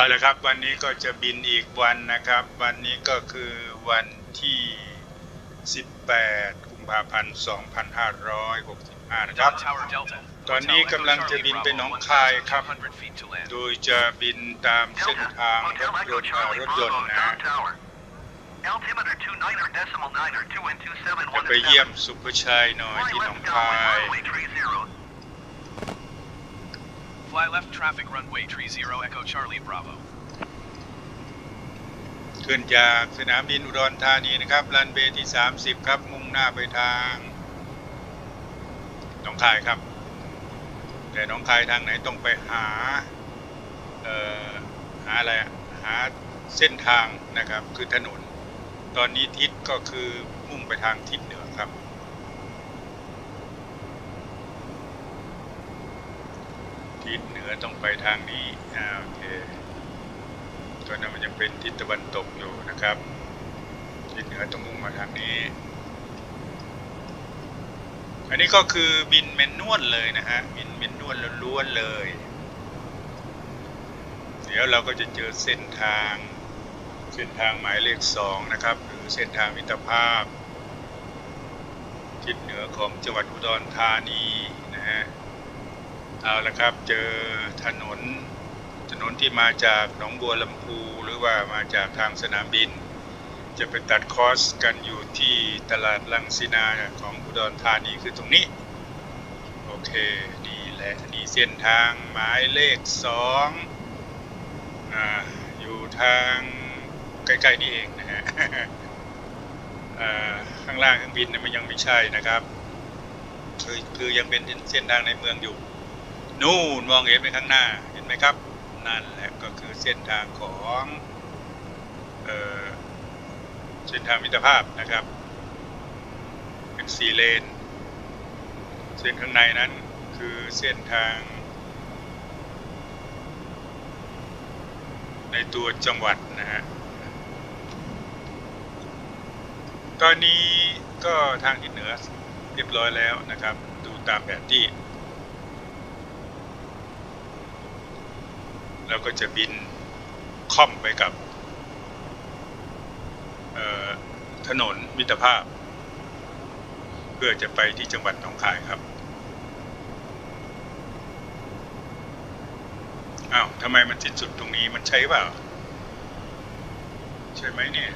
เอาละครับวันนี้ก็จะบินอีกวันนะครับ วันนี้ก็คือวันที่ 18 กุมภาพันธ์ 2565 นะครับ Tower Delta. ตอนนี้กำลังจะบินไปหนองคายครับ1,200 feet to land. โดยจะบินตามเส้น Delta, ทางร Hotel ถย Echo นต์ Charlie รถยนต์ Bravo, นะ Down Tower. Altimeter 29er decimal 9er 2 and 27จะไปเยี่ยมสุภชัยหน่อย Fly ที่หนอง left คา downwind ย runway 30. Fly left traffic runway 30 Echo Charlie Bravo. ขึ้นจากสนามบินอุดรธานีนะครับรันเวย์ที่ 30 ครับ มุ่งหน้าไปทางหนองคายครับ แต่หนองคายทางไหนต้องไปหาเอ่อหาอะไรหาเส้นทางนะครับคือถนน ตอนนี้ทิศก็คือมุ่งไปทางทิศเหนือครับ ทิศเหนือต้องไปทางนี้อ่าโอเคตอนนั้นมันยังเป็นทิศตะวันตกอยู่นะครับ ทิศเหนือต้องมุ่งมาทางนี้ อันนี้ก็คือบินเมนนวลเลยนะฮะบินเมนนวลล้วนเลย เดี๋ยวเราก็จะเจอเส้นทาง เส้นทางหมายเลขสองนะครับหรือเส้นทางมิตรภาพ ทิศเหนือของจังหวัดอุดรธานีนะฮะ เอาละครับ เจอถนน ถนนที่มาจากหนองบัวลำพูหรือว่ามาจากทางสนามบิน จะไปตัดคอสกันอยู่ที่ตลาดลังสินาของอุดรธานีคือตรงนี้ โอเค นี่แหละนี่เส้นทางหมายเลขสองอ่าอยู่ทางใกล้ๆนี่เองนะฮะข้างล่างเครื่องบินเนี่ยมันยังไม่ใช่นะครับ คือคือยังเป็นเส้นทางในเมืองอยู่ นู่นมองเห็นไปข้างหน้าเห็นไหมครับ นั่นแหละก็คือเส้นทางของเออเส้นทางมิตรภาพนะครับ เป็นสี่เลน เส้นข้างในนั้นคือเส้นทาง ในตัวจังหวัดนะฮะตอนนี้ก็ทางทิศเหนือเรียบร้อยแล้วนะครับ ดูตามแผนที่ แล้วก็จะบินค่อมไปกับถนนมิตรภาพ เพื่อจะไปที่จังหวัดหนองคายครับอ้าวทำไมมันสิ้นสุดตรงนี้มันใช่เปล่า ใช่ไหมเนี่ย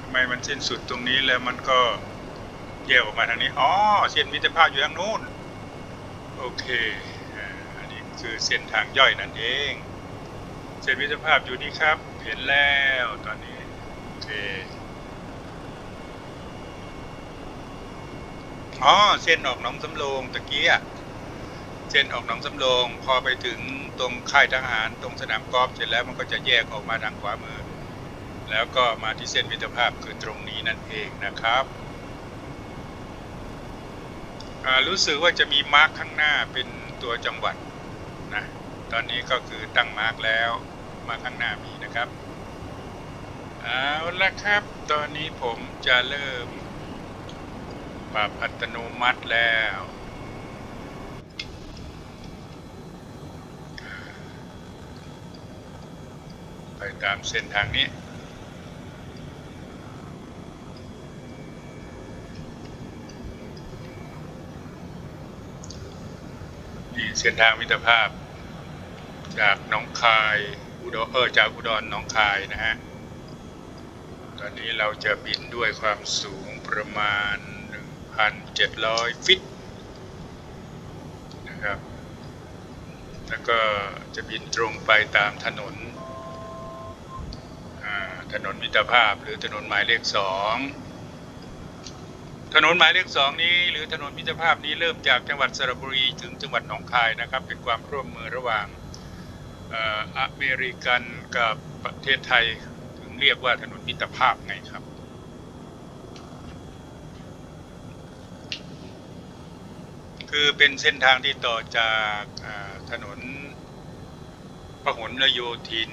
ทำไมมันสิ้นสุดตรงนี้แล้วมันก็แยกออกมาทางนี้ อ๋อ เส้นมิตรภาพอยู่ทางนู้น โอเค คือเส้นทางย่อยนั่นเอง เส้นมิตรภาพอยู่นี่ครับ เห็นแล้วตอนนี้โอเคอ๋อเส้นออกหนองสำโรงตะเกี้อะเส้นออกหนองสำโรงพอไปถึงตรงค่ายทหารตรงสนามกอล์ฟเสร็จแล้วมันก็จะแยกออกมาทางขวามือ แล้วก็มาที่เส้นมิตรภาพคือตรงนี้นั่นเองนะครับรู้สึกว่าจะมีมาร์คข้างหน้าเป็นตัวจังหวัด นะตอนนี้ก็คือตั้งมาร์กแล้วมาข้างหน้ามีนะครับเอาละครับ ตอนนี้ผมจะเริ่ม ปรับอัตโนมัติแล้วไปตามเส้นทางนี้ นี่ เส้นทางมิตรภาพ จากหนองคายอุดรเออจากอุดรหนองคายนะฮะ ตอนนี้เราจะบินด้วยความสูงประมาณ 1,700 ฟิตนะครับ แล้วก็จะบินตรงไปตามถนนถนนมิตรภาพหรือถนนหมายเลขสอง ถนนหมายเลขสองนี้ หรือถนนมิตรภาพนี้เริ่มจากจังหวัดสระบุรีถึงจังหวัดหนองคายนะครับ เป็นความร่วมมือระหว่างเอออเมริกันกับประเทศไทยถึงเรียกว่าถนนมิตรภาพไงครับ คือเป็นเส้นทางที่ต่อจากถนนพหลโยธิน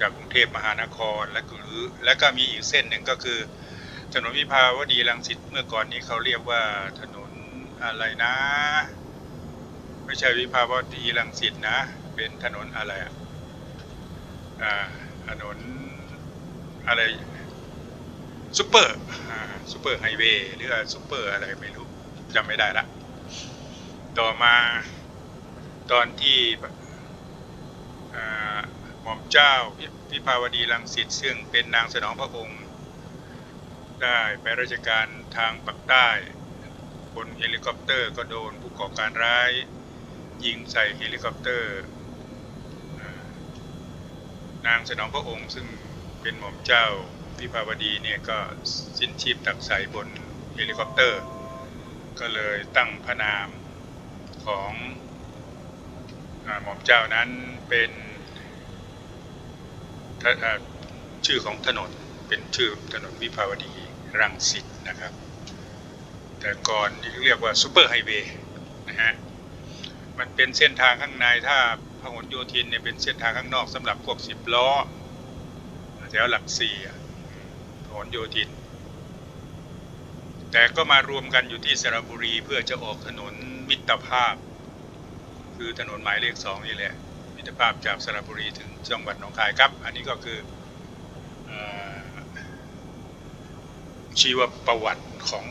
จากกรุงเทพมหานครและก็และก็มีอีกเส้นหนึ่งก็คือ ถนนวิภาวดีรังสิตเมื่อก่อนนี้เขาเรียกว่าถนนอะไรนะ ไม่ใช่วิภาวดีรังสิตนะ เป็นถนนอะไรอะอ่าถนนอะไรซูเปอร์ซูเปอร์ไฮเวย์หรือซูเปอร์อะไรไม่รู้จำไม่ได้ละต่อมาตอนที่หม่อมเจ้าพิพิภาวดีรังสิตซึ่งเป็นนางสนองพระองค์ ได้ไปราชการทางปักใต้บนเฮลิคอปเตอร์ก็โดนผู้ก่อการร้าย ยิงใส่เฮลิคอปเตอร์ นางสนองพระองค์ซึ่งเป็นหม่อมเจ้าพิภาวดีเนี่ยก็สิ้นชีพตักใส่บนเฮลิคอปเตอร์ ก็เลยตั้งพระนามของอหม่อมเจ้านั้นเป็นชื่อของถนนเป็นชื่อถนนวิภาวดี รังสิตนะครับ แต่ก่อนนี่เรียกว่าซูเปอร์ไฮเวย์นะฮะมันเป็นเส้นทางข้างในถ้าพหลโยธินเนี่ยเป็นเส้นทางข้างนอกสำหรับพวกสิบล้อแถวหลักสี่พหลโยธิน แต่ก็มารวมกันอยู่ที่สระบุรีเพื่อจะออกถนนมิตรภาพ คือถนนหมายเลขสองนี่แหละมิตรภาพจากสระบุรีถึงจังหวัดหนองคายครับ อันนี้ก็คืออ ชีวประวัติของ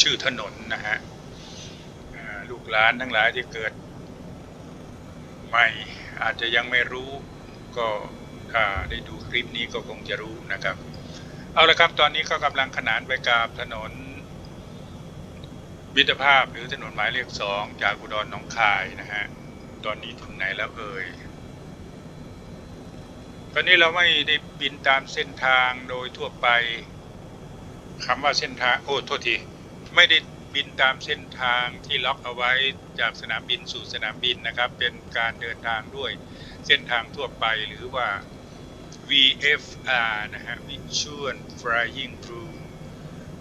ชื่อถนนนะฮะลูกหลานทั้งหลายที่เกิดใหม่อาจจะยังไม่รู้ก็ถ้าได้ดูคลิปนี้ก็คงจะรู้นะครับ เอาละครับตอนนี้ก็กำลังขนานไปกับถนนมิตรภาพหรือถนนหมายเลขสองจากอุดรหนองคายนะฮะตอนนี้ถึงไหนแล้วเอ่ยตอนนี้เราไม่ได้บินตามเส้นทางโดยทั่วไป คำว่าเส้นทางโอ้โทษที ไม่ได้บินตามเส้นทางที่ล็อกเอาไว้จากสนามบินสู่สนามบินนะครับ เป็นการเดินทางด้วยเส้นทางทั่วไปหรือว่า VFR นะฮะ Visual Flying Through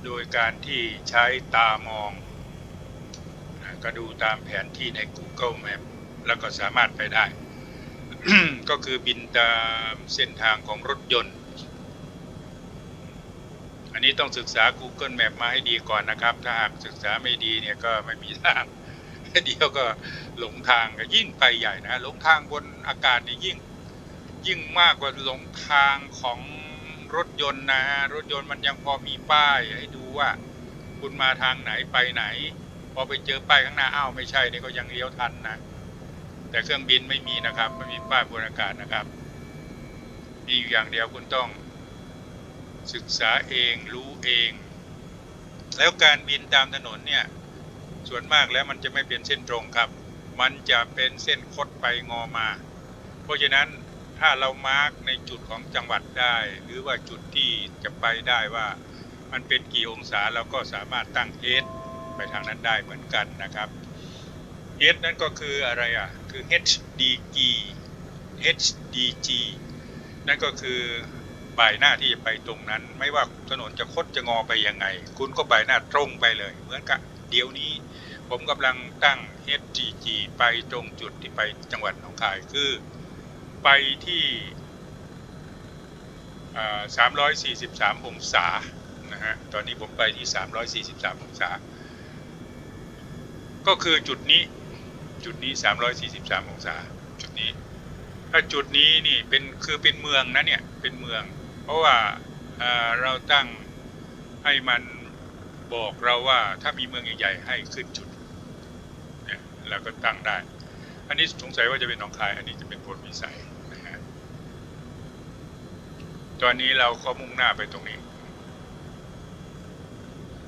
โดยการที่ใช้ตามองก็ดูตามแผนที่ใน Google Map แล้วก็สามารถไปได้ ก็คือบินตามเส้นทางของรถยนต์ อันนี้ต้องศึกษา Google Map มาให้ดีก่อนนะครับ ถ้าหากศึกษาไม่ดีเนี่ยก็ไม่มีทางเดียวก็หลงทางก็ยิ่งไปใหญ่นะหลงทางบนอากาศนี่ยิ่งยิ่งมากกว่าหลงทางของรถยนต์นะฮะรถยนต์มันยังพอมีป้ายให้ดูว่า คุณมาทางไหนไปไหน พอไปเจอป้ายข้างหน้าอ้าวไม่ใช่นี่ก็ยังเลี้ยวทันนะแต่เครื่องบินไม่มีนะครับไม่มีป้ายบนอากาศนะครับมีอยู่อย่างเดียวคุณต้อง ศึกษาเองรู้เอง แล้วการบินตามถนนเนี่ยส่วนมากแล้วมันจะไม่เป็นเส้นตรงครับ มันจะเป็นเส้นคดไปงอมา เพราะฉะนั้นถ้าเรามาร์กในจุดของจังหวัดได้ หรือว่าจุดที่จะไปได้ว่ามันเป็นกี่องศาเราก็สามารถตั้งเฮดไปทางนั้นได้เหมือนกันนะครับเฮดนั้นก็คืออะไรอะ คือ HDG HDG นั่นก็คือ บ่ายหน้าที่จะไปตรงนั้น ไม่ว่าถนนจะคดจะงอไปยังไง คุณก็บ่ายหน้าตรงไปเลย เหมือนกับเดี๋ยวนี้ ผมกำลังตั้ง HGG ไปตรงจุดที่ไปจังหวัดหนองคายคือไปที่อ่า343 องศา นะฮะ ตอนนี้ผมไปที่ 343 องศา ก็คือจุดนี้ จุดนี้ 343 องศา จุดนี้ ถ้าจุดนี้นี่เป็นคือเป็นเมืองนะเนี่ย เป็นเมือง เพราะว่าเราตั้งให้มันบอกเราว่าถ้ามีเมืองใหญ่ๆให้ขึ้นจุดเนี่ยเราก็ตั้งได้ อันนี้สงสัยว่าจะเป็นหนองคาย อันนี้จะเป็นพลวิสัยนะฮะตอนนี้เราก็มุ่งหน้าไปตรงนี้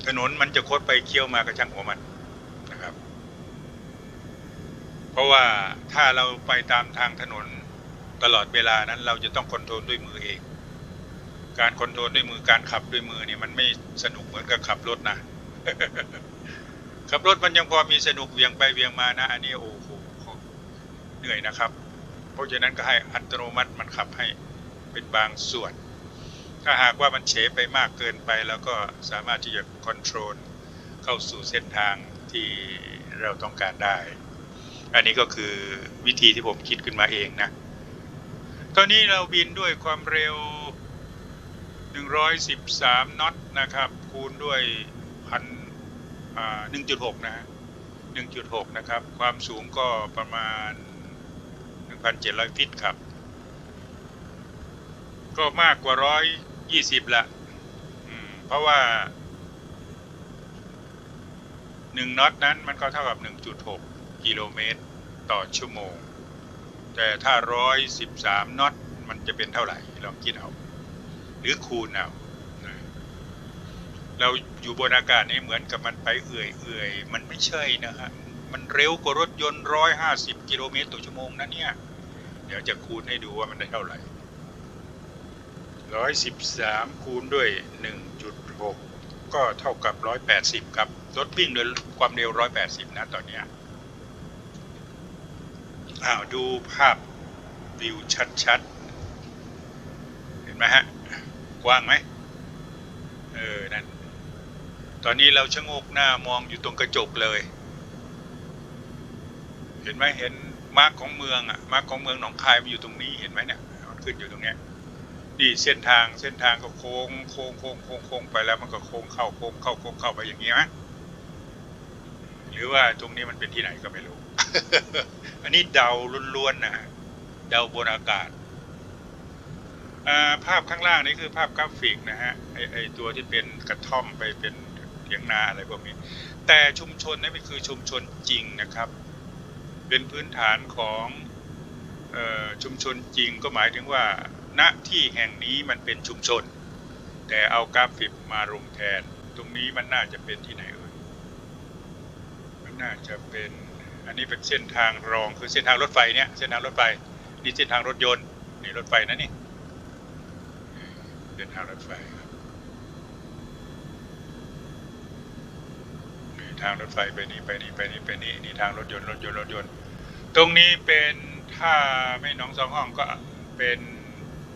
ถนนมันจะคดไปเคี้ยวมากระช่างหัวมันนะครับ เพราะว่าถ้าเราไปตามทางถนนตลอดเวลานั้น เราจะต้องคอนโทรลด้วยมือเอง การคอนโทรลด้วยมือการขับด้วยมือเนี่ยมันไม่สนุกเหมือนกับขับรถนะ ขับรถมันยังพอมีสนุกเวียงไปเวียงมานะ อันนี้โอ้โหเหนื่อยนะครับ เพราะฉะนั้นก็ให้อัตโนมัติมันขับให้เป็นบางส่วน ถ้าหากว่ามันเฉไปมากเกินไป แล้วก็สามารถที่จะคอนโทรลเข้าสู่เส้นทางที่เราต้องการได้ อันนี้ก็คือวิธีที่ผมคิดขึ้นมาเองนะ ตอนนี้เราบินด้วยความเร็ว 113น็อตนะครับคูณด้วยพันอ่า1.6นะฮะ1.6นะครับ ความสูงก็ประมาณ1,700ฟิตครับ ก็มากกว่า120ละอืมเพราะว่า1น็อตนั้นมันก็เท่ากับ 1.6 กิโลเมตรต่อชั่วโมง แต่ถ้า 113 น็อต มันจะเป็นเท่าไหร่ ลองคิดเอา รือคูณเอาเราอยู่บนอากาศนี่เหมือนกับมันไปเอื่อยเอื่อยๆมันไม่ใช่นะฮะมันเร็วกว่ารถยนต์150กิโลเมตรต่อชั่วโมงนะเนี่ย เดี๋ยวจะคูณให้ดูว่ามันได้เท่าไหร่113คูณด้วย1.6ก็เท่ากับ180ครับรถวิ่งด้วยความเร็ว180นะตอนเนี้ยอ้าวดูภาพวิวชัดๆ เห็นไหมฮะ ว้างไหมเออนั่นตอนนี้เราชะโงกหน้ามองอยู่ตรงกระจกเลย เห็นไหมเห็นมาร์กของเมืองอะมาร์กของเมืองหนองคายมันอยู่ตรงนี้เห็นไหมเนี่ยมันขึ้นอยู่ตรงเนี้ยนี่เส้นทางเส้นทางก็โค้งโค้งโค้งโค้งโค้งไปแล้วมันก็โค้งเข้าโค้งเข้าโค้งเข้าไปอย่างนี้ไหมหรือว่าตรงนี้มันเป็นที่ไหนก็ไม่รู้ อันนี้เดาล้วนๆนะเดาบนอากาศ ภาพข้างล่างนี่คือภาพกราฟิกนะฮะไอไอตัวที่เป็นกระท่อมไปเป็นเถียงนาอะไรพวกนี้ แต่ชุมชนนี่มันคือชุมชนจริงนะครับ เป็นพื้นฐานของออชุมชนจริงก็หมายถึงว่า ณที่แห่งนี้มันเป็นชุมชน แต่เอากราฟิกมาลงแทน ตรงนี้มันน่าจะเป็นที่ไหนเอ่ยมันน่าจะเป็นอันนี้เป็นเส้นทางรองคือเส้นทางรถไฟเนี่ยเส้นทางรถไฟนี่เส้นทางรถยนต์นี่รถไฟนะนี่ เดินทางรถไฟครับนี่ทางรถไฟไปนี่ไปนี่ไปนี่ไปนี่นี่ทางรถยนต์รถยนต์รถยนต์ ตรงนี้เป็นถ้าไม่น้องสองห้องก็เป็น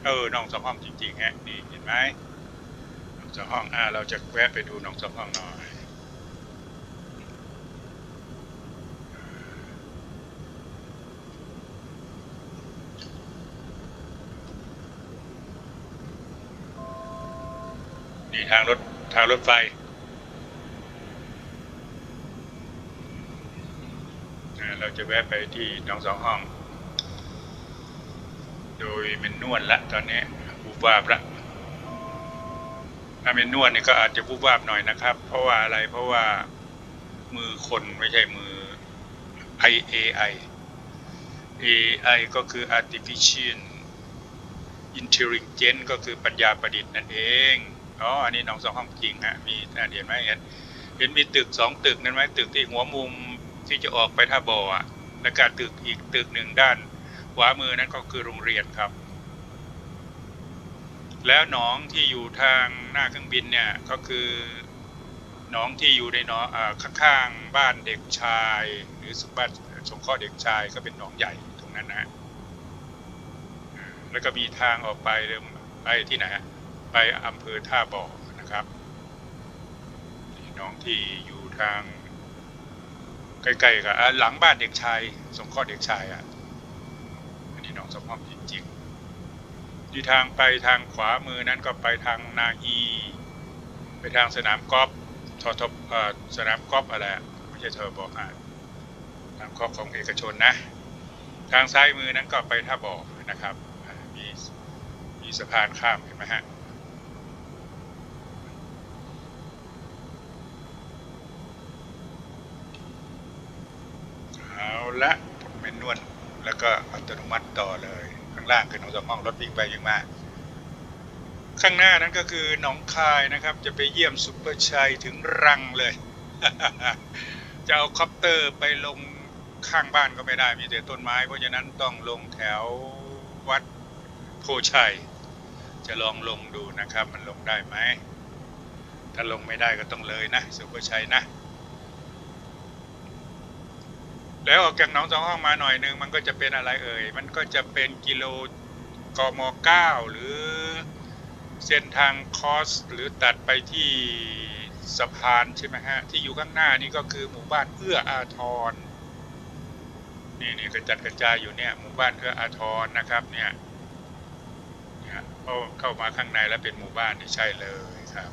เออน้องสองห้องจริงๆฮะนี่เห็นไหมน้องสองห้องอ่าเราจะแวะไปดูน้องสองห้องหน่อย นี่ทางรถทางรถไฟ เราจะแวะไปที่หนองสองห้อง โดยเมนนวลละตอนนี้บูบวาบละถ้าเมนนวลนี่ก็อาจจะบูบวาบหน่อยนะครับ เพราะว่าอะไรเพราะว่ามือคนไม่ใช่มือ IAI AI ก็คือ artificial intelligence ก็คือปัญญาประดิษฐ์นั่นเอง อ๋ออันนี้หนองสองห้องจริงฮะมีอ่าเห็นไหมเห็นเห็นมีตึกสองตึกนั่นไหมตึกที่หัวมุมที่จะออกไปท่าบ่ออะและการตึกอีกตึกหนึ่งด้านขวามือนั้นก็คือโรงเรียนครับ แล้วหนองที่อยู่ทางหน้าเครื่องบินเนี่ยก็คือหนองที่อยู่ในหนองข้างๆบ้านเด็กชาย หรือสุบ้านสงเคราะห์เด็กชายก็เป็นหนองใหญ่ตรงนั้นนะแล้วก็มีทางออกไปเริ่มไปที่ไหนฮะ ไปอำเภอท่าบ่อนะครับน้องที่อยู่ทางใกล้ๆกับหลังบ้านเด็กชายสงเคราะห์เด็กชายอะอันนี้น้องสมพรจริงๆที่ทางไปทางขวามือนั้นก็ไปทางนาอีไปทางสนามกอล์ฟทอทเอ่อสนามกอล์ฟอะไรไม่ใช่เธอบอกอะสนามกอล์ฟของเอกชนนะ ทางซ้ายมือนั้นก็ไปท่าบ่อนะครับมีมีสะพานข้ามเห็นไหมฮะ เอาละผมเป็นนวดแล้วก็อัตโนมัติต่อเลย ข้างล่างคือหนองสองห้องรถวิ่งไปวิ่งมา ข้างหน้านั้นก็คือหนองคายนะครับ จะไปเยี่ยมซุปเปอร์ชัยถึงรังเลย จะเอาคอปเตอร์ไปลงข้างบ้านก็ไม่ได้มีแต่ต้นไม้ เพราะฉะนั้นต้องลงแถววัดโพชัย จะลองลงดูนะครับ มันลงได้ไหม ถ้าลงไม่ได้ก็ต้องเลยนะซุปเปอร์ชัยนะ แล้วออกจากหนองสองห้องมาหน่อยหนึ่งมันก็จะเป็นอะไรเอ่ย มันก็จะเป็นกิโลกมเก้าหรือเส้นทางคอสหรือตัดไปที่สะพานใช่ไหมฮะ ที่อยู่ข้างหน้านี่ก็คือหมู่บ้านเอื้ออาทรนี่นี่กระจัดกระจายอยู่เนี่ยหมู่บ้านเอื้ออาทรนะครับเนี่ยเนี่ยเข้ามาข้างในแล้วเป็นหมู่บ้านนี่ใช่เลยครับ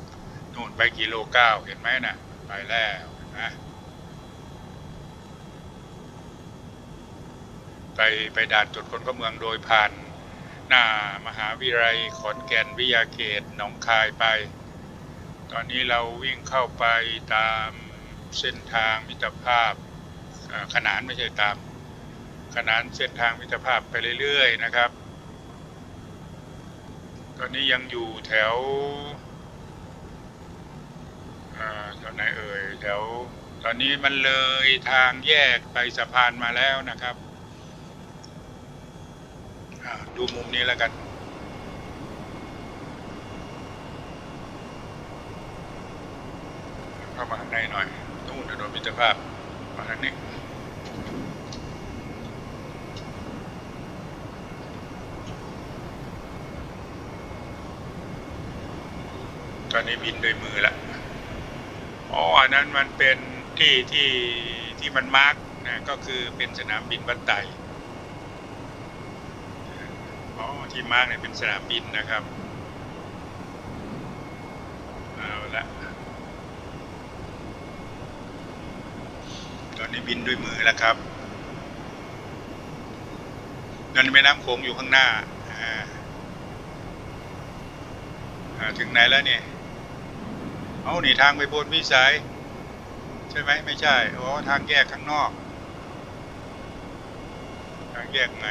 นู่นไปกิโลเก้าเห็นไหมน่ะไปแล้วนะ ไปไปด่านตรวจคนเข้าเมืองโดยผ่านหน้ามหาวิทยาลัยขอนแก่นวิทยาเขตหนองคายไป ตอนนี้เราวิ่งเข้าไปตามเส้นทางมิตรภาพขนานไม่ใช่ตาม ขนานเส้นทางมิตรภาพไปเรื่อยๆนะครับ ตอนนี้ยังอยู่แถวแถวไหนเอ่ยแถวตอนนี้มันเลยทางแยกไปสะพานมาแล้วนะครับ ดูมุมนี้แล้วกันเข้ามาในหน่อยนู่นถนนมิตรภาพมาทางนี้ตอนนี้บินโดยมือละอ๋อ อันนั้นมันเป็นที่ที่ที่มันมาร์กนะ ก็คือเป็นสนามบินบันไต อ๋อที่มาร์กเนี่ยเป็นสนามบินนะครับเอาละตอนนี้บินด้วยมือแล้วครับนั่นแม่น้ำโขงอยู่ข้างหน้าอ่าอ่าถึงไหนแล้วเนี่ย เอาหนีทางไปบนวิสัยใช่ไหมไม่ใช่ อ๋อ ทางแยกข้างนอก ทางแยกไง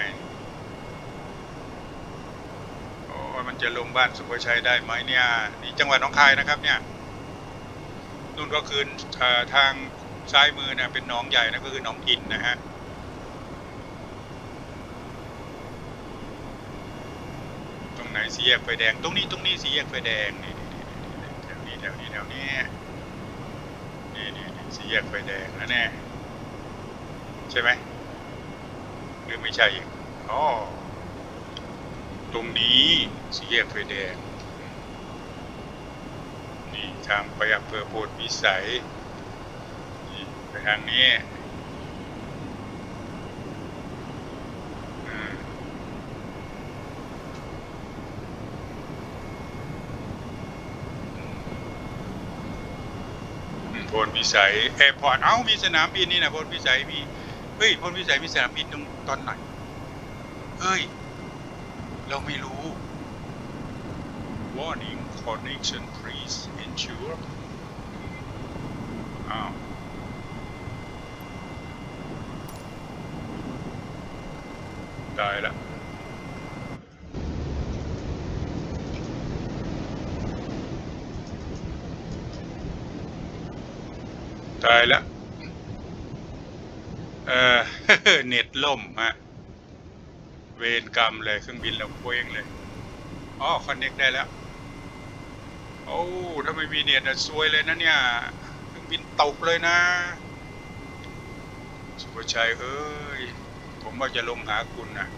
โอ้มันจะลงบ้านสุภชัยได้ไหมเนี่ยนี่จังหวัดหนองคายนะครับเนี่ยนู่นก็คือทางซ้ายมือนะเป็นหนองใหญ่นะก็คือหนองกินนะฮะตรงไหนสีแยกไฟแดง ตรงนี้ตรงนี้สีแยกไฟแดงนี่นี่นี่แถวนี้แถวนี้แถวนี้นี่นี่นี่สีแยกไฟแดงนะแน่ใช่ไหมหรือไม่ใช่อ๋อ ตรงนี้สีแยกไฟแดง นี่ทางไปอำเภอโพธิวิสัยนี่ไปทางนี้อืมอืมพลพิสัยแอร์พอร์ตเอ้ามีสนามบินนี่นะพลพิสัยมีเฮ้ยพลพิสัยมีสนามบินตรงตอนไหนเฮ้ย เราไม่รู้ warning connection please ensure อ้าวตายละตายแล้วเออเน็ตล่มฮะ เวรกรรมเลยเครื่องบินเราเคว้งเลยอ๋อคอนเน็กได้แล้ว โอ้ถ้าไม่มีเน็ตอะซวยเลยนะเนี่ยเครื่องบินตกเลยนะ สุภชัยเอ้ย ผมว่าจะลงหาคุณนะ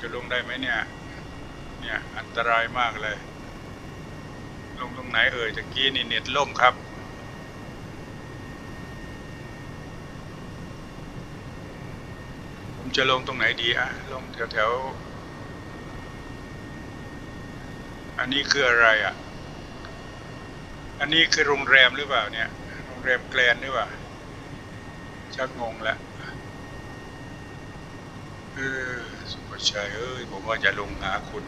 จะลงได้ไหมเนี่ย เนี่ย อันตรายมากเลย ลงตรงไหนเอ่ยตะกี้นี่เน็ตล่มครับ ผม จะลงตรงไหนดีอะลงแถวแถวๆอันนี้คืออะไรอะอันนี้คือโรงแรมหรือเปล่าเนี่ยโรงแรมแกลนหรือเปล่าชักงงล้วเออสุภชัยเอ้ยผมว่าจะลงหาคุณ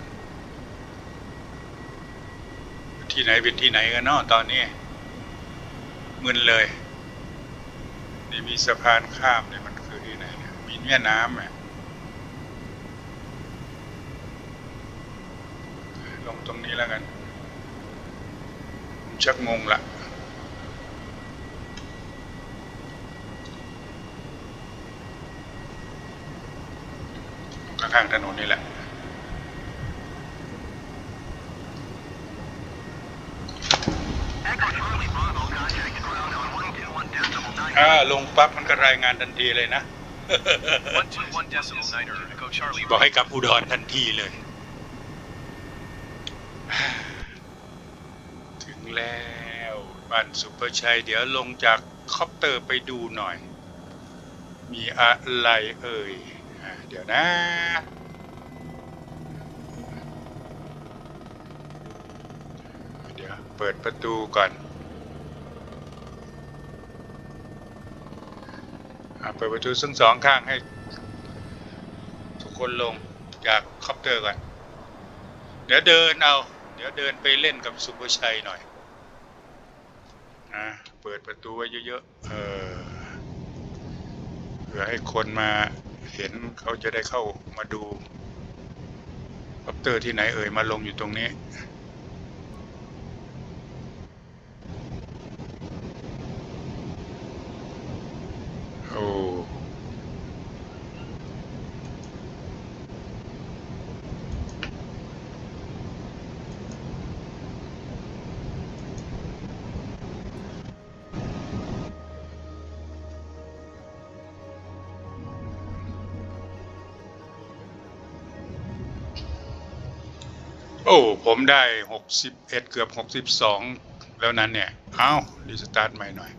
ที่ไหนเป็นที่ไหนกันเนาะตอนนี้มึนเลยนี่มีสะพานข้ามเนี่ยมันคือที่ไหนเนี่ยมีแม่น้ำอะลงตรงนี้แล้วกันชักงงละข้างๆถนนนี่แหละอ่าลงปั๊บมันก็รายงานทันทีเลยนะ 121 decimal niner, Echo Charlie บอกให้กลับอุดรทันทีเลย ถึงแล้วบ้านสุภชัย เดี๋ยวลงจากคอปเตอร์ไปดูหน่อย มีอะไรเอ่ยอ่าเดี๋ยวนะ เดี๋ยวเปิดประตูก่อนอ่า เปิดประตูทั้งสองข้างให้ ทุกคนลงจากคอปเตอร์ก่อน เดี๋ยวเดินเอา เดี๋ยวเดินไปเล่นกับสุภชัยหน่อยนะเปิดประตูไว้เยอะๆเออเพื่อให้คนมาเห็นเขาจะได้เข้ามาดูคอปเตอร์ที่ไหนเอ่ยมาลงอยู่ตรงนี้ โอ้โอ้ผมได้หกสิบเอ็ดเกือบหกสิบสองแล้วนั้นเนี่ย เอ้ารีสตาร์ทใหม่หน่อย